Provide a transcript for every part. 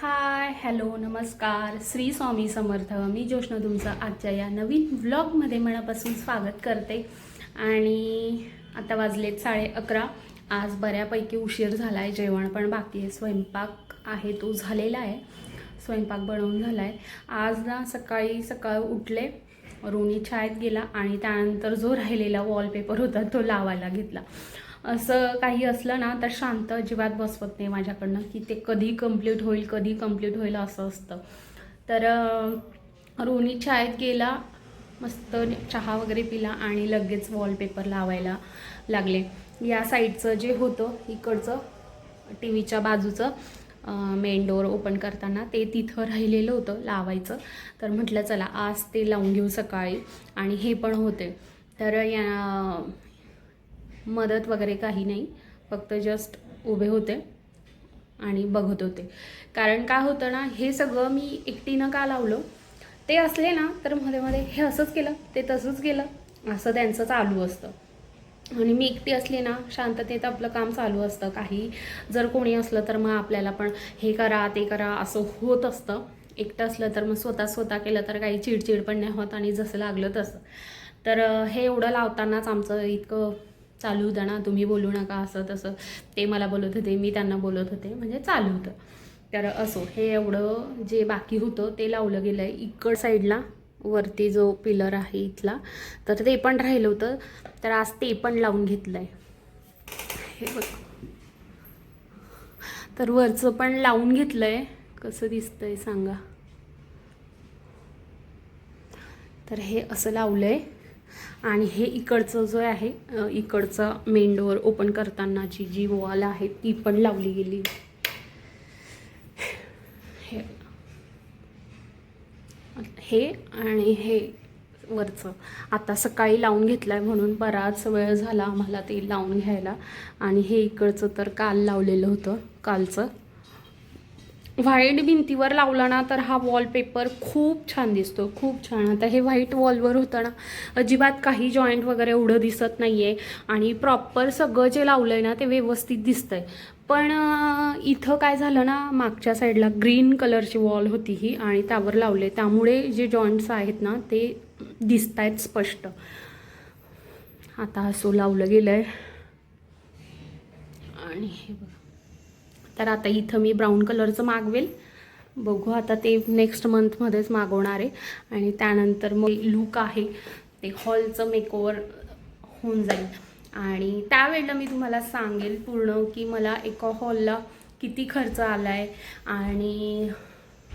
Hi hello नमस्कार. श्री स्वामी समर्थ. मी ज्योष्ण तुमचं आजच्या या नवीन व्लॉगमध्ये मनापासून स्वागत करते. आणि आता वाजलेत साडे अकरा. आज बऱ्यापैकी उशीर झाला आहे जेवण पण बाकी आहे. स्वयंपाक आहे तो झालेला आहे. स्वयंपाक बनवून झाला आहे आज ना सकाळी सकाळ उठले रोनी शाळेत गेला आणि त्यानंतर जो राहिलेला वॉलपेपर होता तो लावायला घेतला. असं काही असलं ना तर शांत अजिबात बसवत नाही माझ्याकडनं की ते कधी कंप्लीट होईल कधी कंप्लीट होईल असं असतं. तर रोनी शाळेत गेला मस्त चहा वगैरे पिला आणि लगेच वॉलपेपर लावायला लागले. या साईडचं जे होतं इकडचं टी व्हीच्या बाजूचं मेन डोअर ओपन करताना ते तिथं राहिलेलं होतं लावायचं. तर म्हटलं चला आज ते लावून घेऊ सकाळी. आणि हे पण होते. तर या मदत वगैरे काही नाही. फक्त जस्ट उभे होते आणि बघत होते. कारण काय होतं ना हे सगळं मी एकटीनं का लावलं? ते असले ना तर मध्ये मध्ये हे असंच केलं ते तसंच केलं असं त्यांचं चालू असतं. आणि मी एकटी असली ना शांततेत आपलं काम चालू असतं. काही जर कोणी असलं तर मग आपल्याला पण हे करा ते करा असं होत असतं. एकटं असलं तर मग स्वतः स्वतः केलं तर काही चिडचिड पण नाही होत आणि जसं लागलं तसं. तर हे एवढं लावतानाच आमचं इतकं चालू होतं ना तुम्ही बोलू नका असं तसं. ते मला बोलत होते मी त्यांना बोलत होते. म्हणजे चालू होतं. तर असो हे एवढं जे बाकी होतं ते लावलं गेलं आहे इकड साईडला वरती जो पिलर आहे इथला तर ते पण राहिलं होतं. तर आज ते पण लावून घेतलं आहे हे बघ. तर वरचं पण लावून घेतलं आहे कसं दिसतंय सांगा. तर हे असं लावलं आहे आणि हे इकडचं जो आहे इकडचं मेन डोअर ओपन करतानाची जी वॉल आहे ती पण लावली गेली. हे हे आणि हे वरचं. आता सकाळी लावून घेतलं आहे म्हणून बराच वेळ झाला आम्हाला ते लावून घ्यायला. आणि हे इकडचं तर काल लावलेलं होतं कालचं. व्हाईट भिंतीवर लावला ना तर हा वॉलपेपर खूप छान दिसतो खूप छान. आता हे व्हाईट वॉलवर होतं ना अजिबात काही जॉईंट वगैरे एवढं दिसत नाही आहे आणि प्रॉपर सगळं जे लावलं आहे ना ते व्यवस्थित दिसतंय. पण इथं काय झालं ना मागच्या साईडला ग्रीन कलरची वॉल होती ही आणि त्यावर लावले त्यामुळे जे जॉईंट्स आहेत ना ते दिसत आहेत स्पष्ट. आता असं लावलं गेलं आहे आणि हे बघा. तर आता इथं मी ब्राऊन कलरचं मागवेल. बघू आता ते नेक्स्ट मंथमध्येच मागवणार आहे. आणि त्यानंतर मग लुक आहे. ते हॉलचं मेकओवर होऊन जाईल. आणि त्यावेळेला मी तुम्हाला सांगेल पूर्ण की मला एका हॉलला किती खर्च आला आहे आणि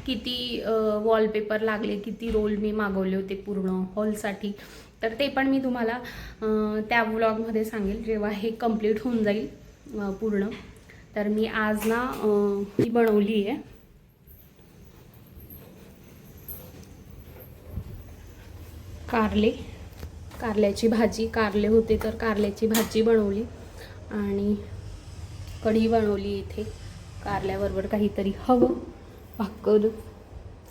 किती वॉलपेपर लागले किती रोल मी मागवले होते पूर्ण हॉलसाठी तर ते पण मी तुम्हाला त्या व्लॉगमध्ये सांगेल. जेव्हा हे कंप्लीट होऊन जाईल पूर्ण. तर मी आज ना ही बनवली आहे. कारले कारल्याची भाजी. कारले होते तर कारल्याची भाजी बनवली आणि कढी बनवली इथे. कारल्याबरोबर काहीतरी हवं भाकर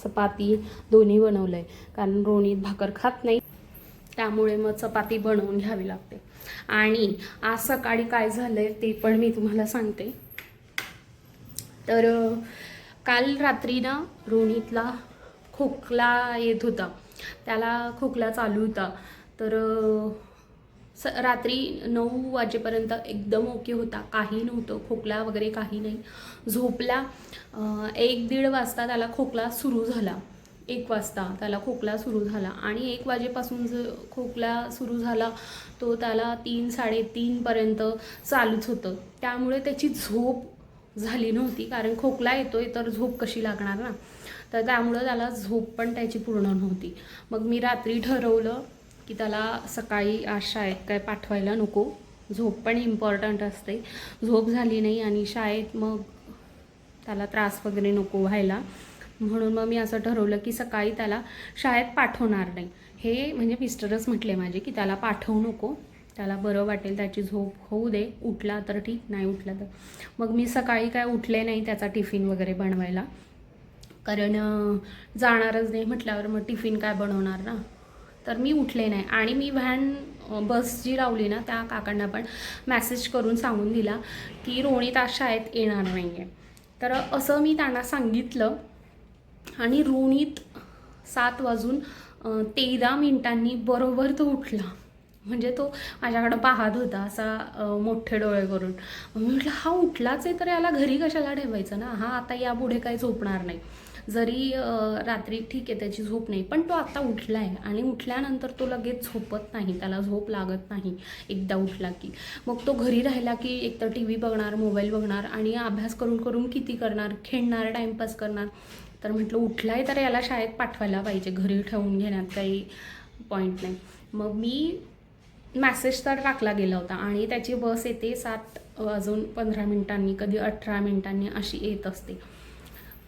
चपाती दोन्ही बनवलं आहे कारण रोणीत भाकर खात नाही. त्यामुळे मग चपाती बनवून घ्यावी लागते. आणि आज सकाळी काय झालं आहे ते पण मी तुम्हाला सांगते. तर काल रात्री ना रोणीतला खोकला येत होता. त्याला खोकला चालू होता. तर स रात्री नऊ वाजेपर्यंत एकदम ओके होता. काही नव्हतं. खोकला वगैरे काही नाही. झोपला. एक दीड वाजता त्याला खोकला सुरू झाला. एक वाजता त्याला खोकला सुरू झाला. आणि एक वाजेपासून जो खोकला सुरू झाला तो त्याला तीन साडेतीनपर्यंत चालूच होतं. त्यामुळे त्याची झोप झाली नव्हती कारण खोकला येतोय तर झोप कशी लागणार ना? तर त्यामुळं त्याला झोप पण त्याची पूर्ण नव्हती. मग मी रात्री ठरवलं की त्याला सकाळी आज शाळेत काय पाठवायला नको. झोप पण इम्पॉर्टंट असते. झोप झाली नाही आणि शाळेत मग त्याला त्रास वगैरे नको व्हायला. म्हणून मग मी असं ठरवलं की सकाळी त्याला शाळेत पाठवणार नाही. हे म्हणजे मिस्टरच म्हटले माझे की त्याला पाठवू नको. त्याला बरं वाटेल त्याची झोप होऊ दे. उठला तर ठीक नाही उठला तर. मग मी सकाळी काय उठले नाही त्याचा टिफिन वगैरे बनवायला. कारण जाणारच नाही म्हटल्यावर मग टिफिन काय बनवणार ना? तर मी उठले नाही. आणि मी व्हॅन बस जी लावली ना त्या काकांना पण मॅसेज करून सांगून दिला की रोणित अशा आहेत येणार नाही आहे तर असं मी त्यांना सांगितलं. आणि रोनीत सात वाजून तेरा मिनिटांनी बरोबर तो उठला. म्हणजे तो माझ्याकडं पाहत होता असा मोठे डोळे करून. मी म्हटलं हा उठलाच आहे तर याला घरी कशाला ठेवायचं ना? हा आता यापुढे काही झोपणार नाही. जरी रात्री ठीक आहे त्याची झोप नाही पण तो आता उठला आहे आणि उठल्यानंतर तो लगेच झोपत नाही त्याला झोप लागत नाही. एकदा उठला की. मग तो घरी राहिला की एकतर टी व्ही बघणार मोबाईल बघणार आणि अभ्यास करून करून किती करणार खेळणार टाईमपास करणार. तर म्हटलं उठला आहे तर याला शाळेत पाठवायला पाहिजे घरी ठेवून घेण्यात काही पॉईंट नाही. मग मी मॅसेज तर टाकला गेला होता आणि त्याची बस येते सात वाजून पंधरा मिनिटांनी कधी अठरा मिनिटांनी अशी येत असते.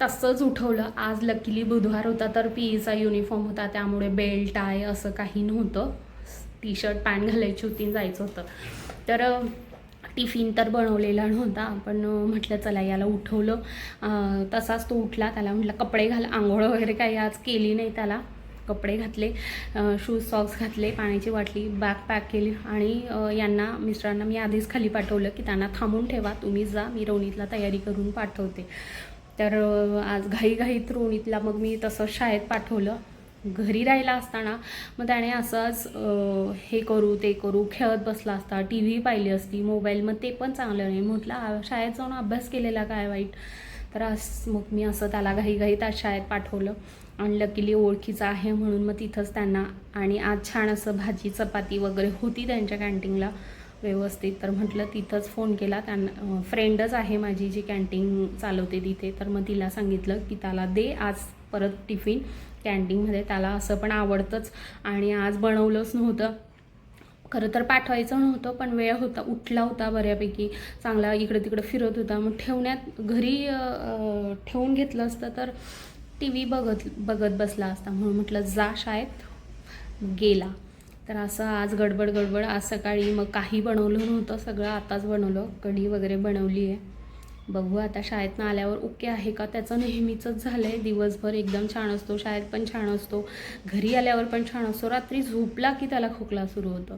तसंच उठवलं. आज लकीली बुधवार होता तर पीईचा युनिफॉर्म होता. त्यामुळे बेल्ट आहे असं काही नव्हतं. टी शर्ट पॅन्ट घालायची होती जायचं होतं. तर टिफिन तर बनवलेला नव्हता. आपण म्हटलं चला याला उठवलं. तसाच तो उठला. त्याला म्हटलं कपडे घाल आंघोळ वगैरे काही आज केली नाही त्याला. कपडे घातले शूज सॉक्स घातले पाण्याची बाटली बॅग पॅक केली आणि यांना मिस्टरांना मी आधीच खाली पाठवलं की त्यांना थांबून ठेवा तुम्ही जा मी रोणीतला तयारी करून पाठवते. तर आज घाईघाईत रोणीतला मग मी तसं शाळेत पाठवलं. घरी राहिला असताना मग त्याने असंच हे करू ते करू खेळत बसला असता टी व्ही पाहिली असती मोबाईल मग ते पण चांगलं नाही. म्हटलं शाळेत जाऊन अभ्यास केलेला काय वाईट? तर असं मग मी असं त्याला घाईघाईत आज शाळेत पाठवलं. अनलकीली ओळखीचा ओळखीचं आहे म्हणून मग तिथंच त्यांना आणि आज छान असं भाजी चपाती वगैरे होती त्यांच्या कॅन्टीनला व्यवस्थित. तर म्हटलं तिथंच फोन केला. त्यांना फ्रेंडच आहे माझी जी कॅन्टीन चालवते तिथे. तर मग तिला सांगितलं की त्याला दे आज परत टिफिन कॅन्टीनमध्ये. त्याला असं पण आवडतंच. आणि आज बनवलंच नव्हतं. खरं तर पाठवायचं नव्हतं पण वेळ होता उठला होता बऱ्यापैकी. चांगला इकडं तिकडं फिरत होता. मग ठेवण्यात घरी ठेवून घेतलं असतं तर टी व्ही बघत बघत बसला असता. म्हणून म्हटलं जा शाळेत. गेला. तर असं आज गडबड गडबड. आज सकाळी मग काही बनवलं नव्हतं. सगळं आताच बनवलं. कढी वगैरे बनवली आहे. बघू आता शाळेतनं आल्यावर ओके आहे का? त्याचं नेहमीचंच झालं आहे दिवसभर एकदम छान असतो. शाळेत पण छान असतो. घरी आल्यावर पण छान असतो. रात्री झोपला की त्याला खोकला सुरू होतं.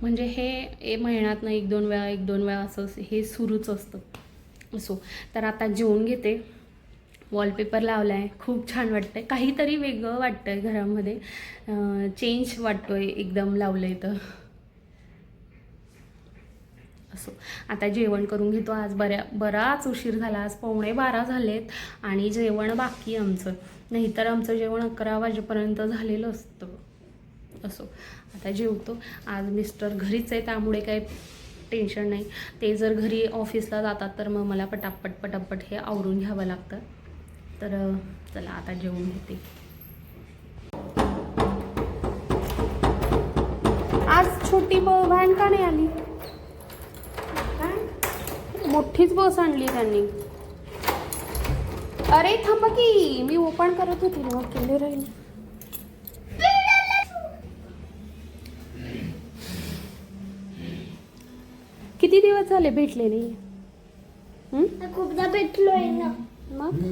म्हणजे हे ए महिन्यातनं एक दोन वेळा एक दोन वेळा असं हे सुरूच असतं. असो. तर आता जेवून घेते. वॉलपेपर लावला आहे खूप छान वाटतं आहे काहीतरी वेगळं वाटतं आहे घरामध्ये. चेंज वाटतो आहे एकदम लावलं आहे तर. असो. आता जेवण करून घेतो आज. बऱ्या बराच उशीर झाला. आज पावणे बारा झालेत आणि जेवण बाकी आमचं. नाहीतर आमचं जेवण अकरा वाजेपर्यंत झालेलं असतं. असो. आता जेवतो. आज मिस्टर घरीच आहे त्यामुळे काही टेन्शन नाही. ते जर घरी ऑफिसला जातात तर मग मला पटापट पटापट हे आवरून घ्यावं लागतं. तर चला आता जेवून घेते. आज छोटी व्हॅन का नाही आली? मोठीच बस आणली त्यांनी. अरे थांबा की मी ओपन करत होती ना केले राहील. किती दिवस झाले भेटले नाही? खूपदा भेटलोय ना. मग?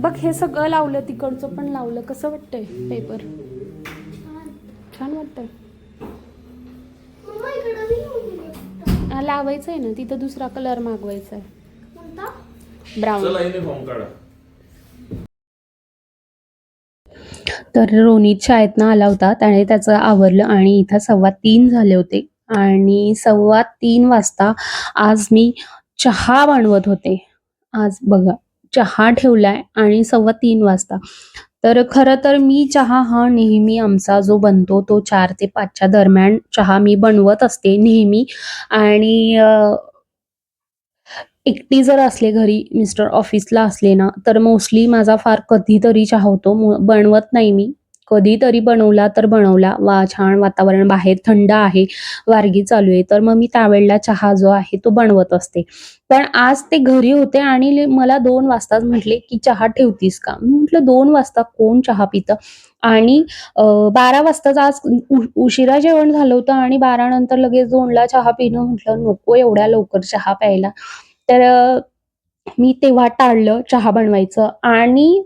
बघ हे सगळं लावलं तिकडचं पण लावलं. कसं वाटतंय पेपर छान वाटतंय. लावायचं आहे ना. तिथं दुसरा कलर मागवायचा आहे? ब्राऊन तर रोनित शाळेतनं आला होता. त्याने त्याचं आवरलं आणि इथं सव्वा तीन झाले होते. आणि सव्वा तीन वाजता आज मी चहा बनवत होते. आज बघा. चहा ठेवलाय आणि सव्वा तीन वाजता. तर खरं तर मी चहा हा नेहमी आमचा जो बनतो तो चार ते पाचच्या दरम्यान चहा मी बनवत असते नेहमी. आणि एकटी जर असले घरी मिस्टर ऑफिसला असले ना तर मोस्टली माझा फार कधीतरी चहा होतो. बनवत नाही मी. कधीतरी बनवला तर बनवला. वा छान वातावरण बाहेर थंड आहे वारगी चालू आहे. तर मग मी त्यावेळेला चहा जो आहे तो बनवत असते. पण आज ते घरी होते आणि मला दोन वाजताच म्हटले की चहा ठेवतीस का? मी म्हटलं दोन वाजता कोण चहा पितं? आणि बारा वाजताच आज उशिरा जेवण झालं होतं आणि बारा नंतर लगेच दोनला चहा पिणं म्हटलं नको एवढ्या लवकर चहा प्यायला. तर मी तेव्हा टाळलं चहा बनवायचं आणि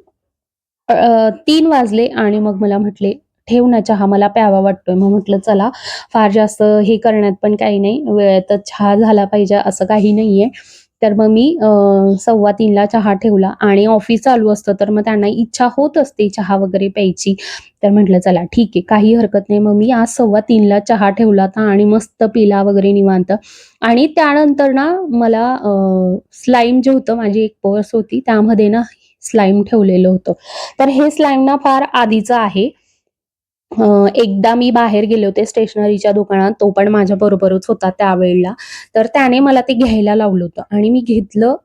तीन वाजले आणि मग मला म्हटले ठेव ना चहा मला प्यावा वाटतोय. मग म्हटलं चला फार जास्त हे करण्यात पण काही नाही वेळेतच चहा झाला पाहिजे असं काही नाहीये. तर मग मी सव्वा तीनला चहा ठेवला आणि ऑफिस चालू असतं तर मग त्यांना इच्छा होत असते चहा वगैरे प्यायची. तर म्हटलं चला ठीक आहे काही हरकत नाही. मग मी आज सव्वा तीनला चहा ठेवला होता आणि मस्त पिला वगैरे निवांत. आणि त्यानंतर ना मला स्लाईम जे होतं माझी एक पर्स होती त्यामध्ये ना स्लाईम ठेवलेलं होतं. तर हे स्लाईम ना फार आधीचं आहे. एकदा मी बाहेर गेले होते स्टेशनरीच्या दुकानात तो पण माझ्या बरोबरच होता त्यावेळेला. तर त्याने मला ते घ्यायला लावलं होतं आणि मी घेतलं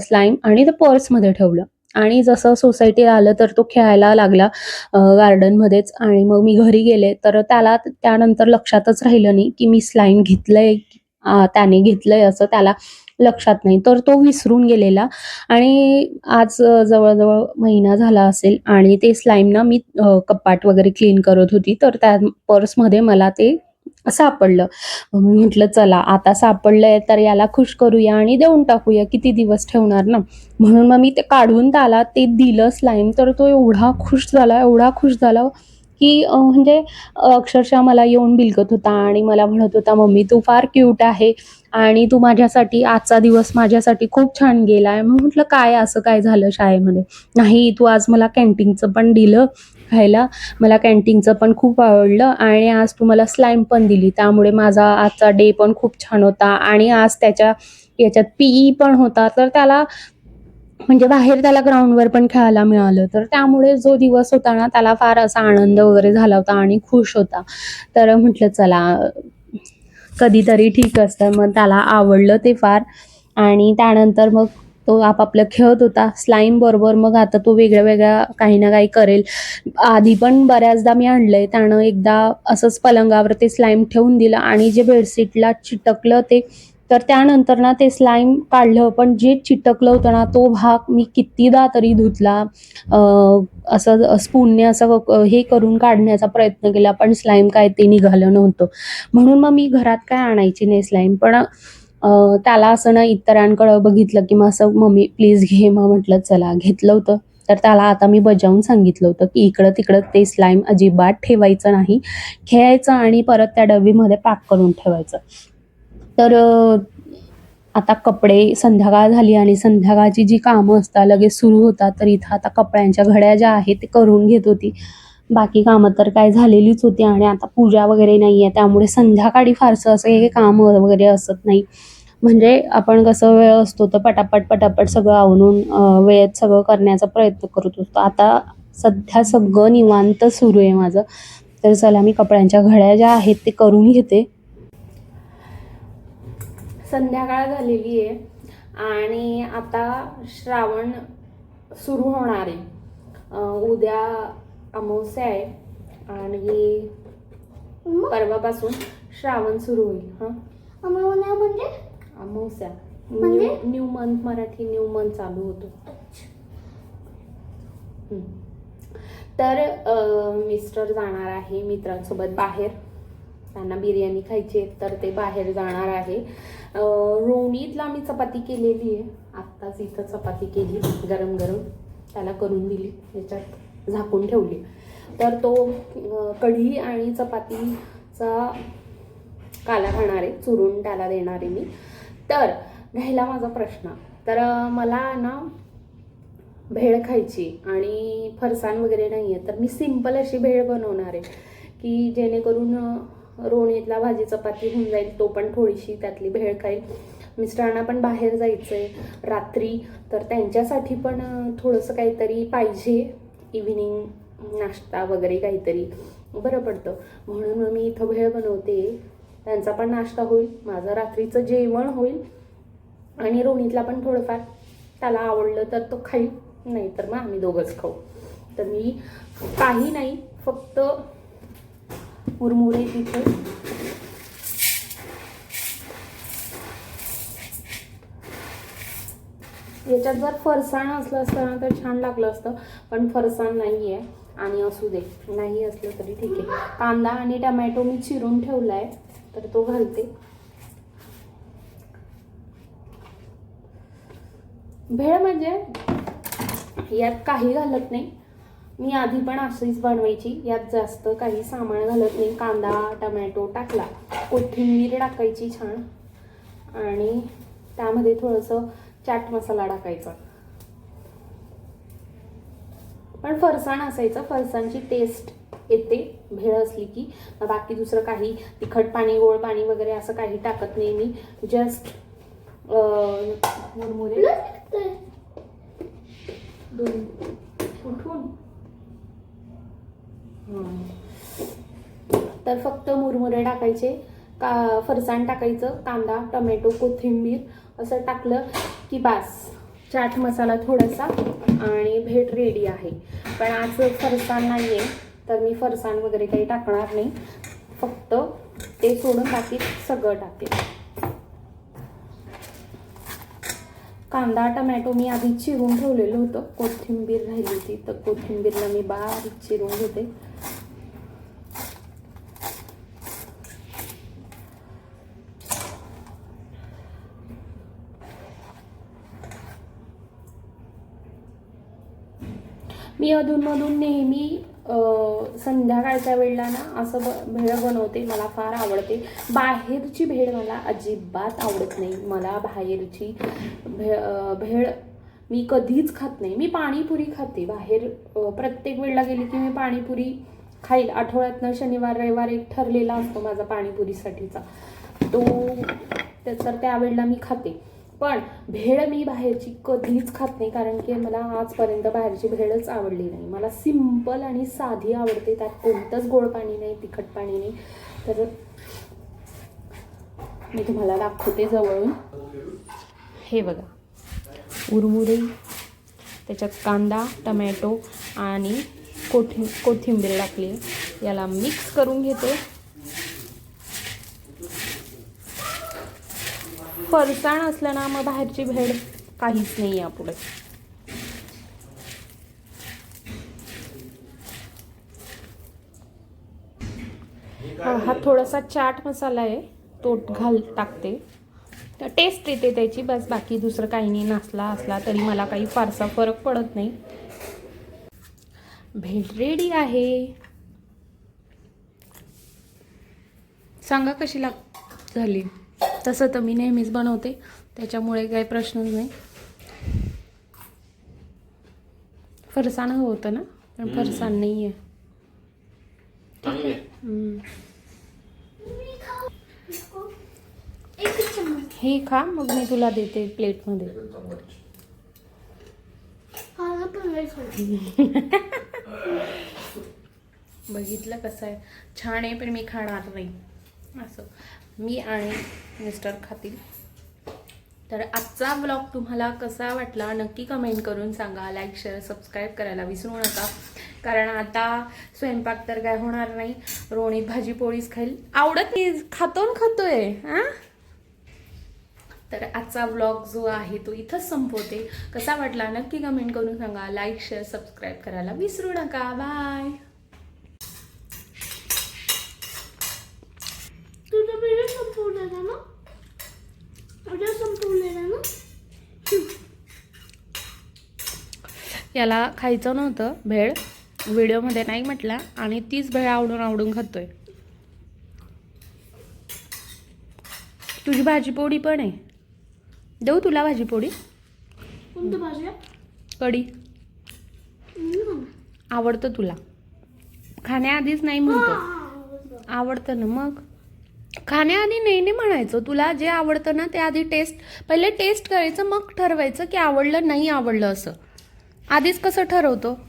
स्लाईम आणि ते पर्समध्ये ठेवलं. आणि जसं सोसायटी आलं तर तो खेळायला लागला गार्डनमध्येच आणि मग मी घरी गेले तर त्याला त्यानंतर लक्षातच राहिलं नाही की मी स्लाईम घेतलंय त्याने घेतलंय असं त्याला लक्षात नाही. तर तो विसरून गेलेला. आणि आज जवळजवळ महिना झाला असेल आणि ते स्लाईम ना मी कपाट वगैरे क्लीन करत होती. तर त्या पर्समध्ये मला ते सापडलं. मी म्हटलं चला आता सापडलंय तर याला खुश करूया आणि देऊन टाकूया. किती दिवस ठेवणार ना? म्हणून मग मी ते काढून त्याला ते दिलं स्लाईम तर तो एवढा खुश झाला एवढा खुश झाला की म्हणजे अक्षरशः मला येऊन बिलकत होता आणि मला म्हणत होता मम्मी तू फार क्यूट आहे. आणि तू माझ्यासाठी आजचा दिवस माझ्यासाठी खूप छान गेला आहे मग म्हटलं काय असं काय झालं शाळेमध्ये? नाही तू आज मला कॅन्टीनचं पण दिलं खायला. मला कॅन्टीनचं पण खूप आवडलं आणि आज तू मला स्लाईम पण दिली. त्यामुळे माझा आजचा डे पण खूप छान होता. आणि आज त्याच्या याच्यात पीई पण होता. तर त्याला म्हणजे बाहेर त्याला ग्राउंडवर पण खेळायला मिळालं. तर त्यामुळे जो दिवस होता ना त्याला फार असा आनंद वगैरे झाला होता आणि खुश होता. तर म्हटलं चला कधीतरी ठीक असतं. मग त्याला आवडलं ते फार. आणि त्यानंतर मग तो आपापलं खेळत होता. स्लाईम बरोबर मग आता तो वेगळ्या वेगळ्या काही ना काही करेल. आधी पण बऱ्याचदा मी आणलंय. त्यानं एकदा असंच पलंगावर ते स्लाईम ठेवून दिलं आणि जे बेडशीटला चिटकलं ते तर त्यानंतर ना ते स्लाईम काढलं पण जे चिटकलं होतं ना तो भाग मी कितीदा तरी धुतला. असं स्पूनने असं हे करून काढण्याचा प्रयत्न केला पण स्लाईम काय ते निघालं नव्हतं. म्हणून मग मी घरात काय आणायची नाही स्लाईम पण त्याला असं ना इतरांकडं बघितलं की मग असं मम्मी प्लीज घे. मग म्हटलं चला. घेतलं होतं. तर त्याला आता मी बजावून सांगितलं होतं की इकडं तिकडं ते स्लाईम अजिबात ठेवायचं नाही. खेळायचं आणि परत त्या डबीमध्ये पॅक करून ठेवायचं. तर आता कपडे संध्याकाळ झाली आणि संध्याकाळची जी कामं असतात लगेच सुरू होतात तर इथं आता कपड्यांच्या घड्या ज्या आहेत ते करून घेत होती. बाकी कामं तर काय झालेलीच होती आणि आता पूजा वगैरे नाही आहे त्यामुळे संध्याकाळी फारसं असं हे काम वगैरे असत नाही. म्हणजे आपण कसं वेळ असतो तर पटापट पटापट सगळं आवरून वेळेत सगळं करण्याचा प्रयत्न करत असतो आता सध्या सगळं निवांत सुरू आहे माझं. तर चला मी कपड्यांच्या घड्या ज्या आहेत ते करून घेते. संध्याकाळ झालेली आहे आणि आता श्रावण सुरू होणार आहे. उद्या अमावस्या आहे आणि परवापासून श्रावण सुरू होईल हां? अमावस्या म्हणजे? अमावस्या. म्हणजे? New new month Marathi new month चालू होतो. तर मिस्टर जाणार आहे मित्रांसोबत बाहेर. त्यांना बिर्याणी खायची आहे तर ते बाहेर जाणार आहे. रोणीतला मी चपाती केलेली आहे. आत्ताच इथं चपाती केली गरम गरम. त्याला करून दिली याच्यात झाकून ठेवली. तर तो कढी आणि चपातीचा काला खाणार आहे चुरून त्याला देणार आहे मी. तर घ्यायला माझा प्रश्न. तर मला ना भेळ खायची आणि फरसाण वगैरे नाही आहे तर मी सिंपल अशी भेळ बनवणार आहे की जेणेकरून रोणीतला भाजी चपाती होऊन जाईल तो पण थोडीशी त्यातली भेळ खाईल. मिस्टरांना पण बाहेर जायचं आहे रात्री तर त्यांच्यासाठी पण थोडंसं काहीतरी पाहिजे. इव्हिनिंग नाश्ता वगैरे काहीतरी. बरं पडतं. म्हणून मी इथं भेळ बनवते. त्यांचा पण नाश्ता होईल माझं रात्रीचं जेवण होईल. आणि रोणीतला पण थोडंफार त्याला आवडलं तर तो खाईल नाही तर मग आम्ही दोघंच खाऊ. तर मी काही नाही फक्त मुरमुरे तिथे याच्यात जर फरसाण असलं असतं ना तर छान लागलं असतं पण फरसाण नाही आहे आणि असू दे नाही असलं तरी ठीक आहे. कांदा आणि टमॅटो मी चिरून ठेवला आहे तर तो घालते. भेळ म्हणजे यात काही घालत नाही. मी आधी पण अशीच बनवायची यात जास्त काही सामान घालत नाही. कांदा टमॅटो टाकला. कोथिंबीर टाकायची छान. आणि त्यामध्ये थोडंसं चाट मसाला टाकायचा. पण फरसाण असायचं. फरसाणची टेस्ट येते. भेळ असली की. बाकी दुसरं काही तिखट पाणी गोड पाणी वगैरे असं काही टाकत नाही मी. जस्ट मुरमुरे. दोन उठून. तर फक्त मुरमुरे टाकायचे का फरसाण टाकायचं कांदा टोमॅटो कोथिंबीर असं टाकलं की बास. चाट मसाला थोडासा आणि भेट रेडी आहे. पण आज फरसाण नाही आहे तर मी फरसाण वगैरे काही टाकणार नाही. फक्त ते सोडून बाकी सगळं टाकेल कांदा टमॅटो मी आधी चिरून ठेवलेलं होतं. कोथिंबीर राहिली होती तर कोथिंबीरला मी बारीक चिरून घेते. मी अधूनमधून नेहमी संध्याकाळच्या वेळेला ना असं ब भेळ बनवते मला फार आवडते. बाहेरची भेळ मला अजिबात आवडत नाही. मला बाहेरची भे भेळ मी कधीच खात नाही. मी पाणीपुरी खाते. बाहेर प्रत्येक वेळेला गेली की मी पाणीपुरी खाईल. आठवड्यातनं शनिवार रविवार एक ठरलेला असतो माझा पाणीपुरीसाठीचा. तो त्या- तर त्यावेळेला मी खाते. पण भेळ मी बाहेरची कधीच खात नाही कारण की मला आजपर्यंत बाहेरची भेळच आवडली नाही. मला सिंपल आणि साधी आवडते त्यात कोणतंच गोड पाणी नाही तिखट पाणी नाही. तर मी तुम्हाला दाखवते जवळून. हे बघा. उरमुरे त्याच्यात कांदा टमॅटो आणि कोथि कोथिंबीर टाकली. याला मिक्स करून घेते. फरसाण असलं ना मग बाहेरची भेड काहीच नाही यापुढे. हा हा थोडासा चाट मसाला आहे. तो घाल टाकते. तर टेस्ट येते त्याची बस बाकी दुसरं काही नाही. नसला असला तरी मला काही फारसा फरक पडत नाही. भेट रेडी आहे. सांगा कशी लाग झाली? तसं तर मी नेहमीच बनवते त्याच्यामुळे काही प्रश्नच नाही. फरसाण हवं होतं ना पण फरसाण नाही आहे हे खा मग मी तुला देते प्लेटमध्ये. हा. बघितलं कसं आहे. छान आहे पण मी खाणार नाही. असं. मी आणि मिस्टर खातील तर आजचा ब्लॉग तुम्हाला कसा वाटला नक्की कमेंट करून सांगा. लाईक शेअर सबस्क्राईब करायला विसरू नका. कारण आता स्वयंपाक तर काय होणार नाही. रोणीत भाजी पोळीच खाईल. आवडत नाही. खातो खातोय. हां? तर आजचा ब्लॉग जो आहे तो इथंच संपवते. कसा वाटला नक्की कमेंट करून सांगा. लाईक शेअर सबस्क्राईब करायला विसरू नका. बाय तुझं बिल संपवलेला ना उद्या संपवलेला ना याला खायचं नव्हतं भेळ. व्हिडिओमध्ये नाही म्हटला आणि तीच भेळ आवडून आवडून खातोय. तुझी भाजीपोळी पण आहे. देऊ तुला भाजीपोळी कोणतं भाज्या कढी. आवडतं तुला. खाण्याआधीच नाही म्हणतो. आवडतं ना मग? खाण्याआधी नाही नाही म्हणायचं तुला जे आवडतं ना ते आधी टेस्ट पहिले टेस्ट करायचं मग ठरवायचं की आवडलं नाही आवडलं असं. आधीच कसं ठरवतो?